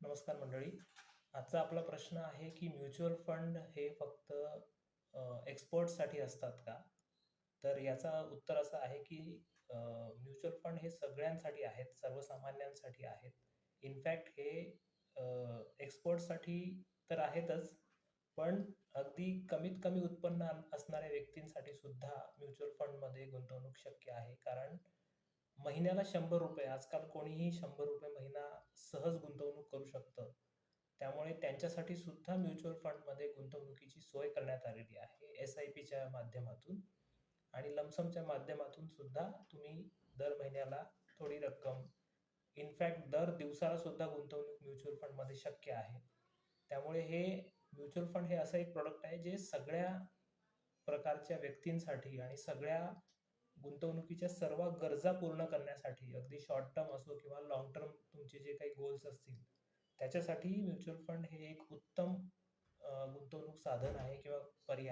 नमस्कार मंडळी. आजचा आपला प्रश्न आहे की म्युच्युअल फंड हे फक्त एक्सपर्टसाठी असतात का? तर याचा उत्तर असं आहे की म्युच्युअल फंड हे सगळ्यांसाठी आहेत सर्वसामान्यांसाठी आहेत. इनफॅक्ट हे एक्सपर्टसाठी तर आहेतच पण अगदी कमीत कमी उत्पन्न असणाऱ्या व्यक्तींसाठी सुद्धा म्युच्युअल फंडमध्ये गुंतवणूक शक्य आहे. कारण महिन्याला शंभर रुपये आजकाल कोणीही शंभर रुपये महिना सहज गुंतवणूक करू शकतं. त्यामुळे त्यांच्यासाठी सुद्धा म्युच्युअल फंडमध्ये गुंतवणुकीची सोय करण्यात आलेली आहे एस आय पीच्या माध्यमातून. आणि लमसमच्या माध्यमातून सुद्धा तुम्ही दर महिन्याला थोडी रक्कम इनफॅक्ट दर दिवसाला सुद्धा गुंतवणूक म्युच्युअल फंडमध्ये शक्य आहे. त्यामुळे हे म्युच्युअल फंड हे असं एक प्रोडक्ट आहे जे सगळ्या प्रकारच्या व्यक्तींसाठी आणि सगळ्या गुंतवणुकीच्या सर्व गरजा पूर्ण करण्यासाठी अगदी शॉर्ट टर्म असो किंवा लॉंग टर्म तुमचे जे काही गोल्स असतील त्याच्यासाठी म्युच्युअल फंड हे एक उत्तम गुंतवणूक साधन आहे किंवा पर्याय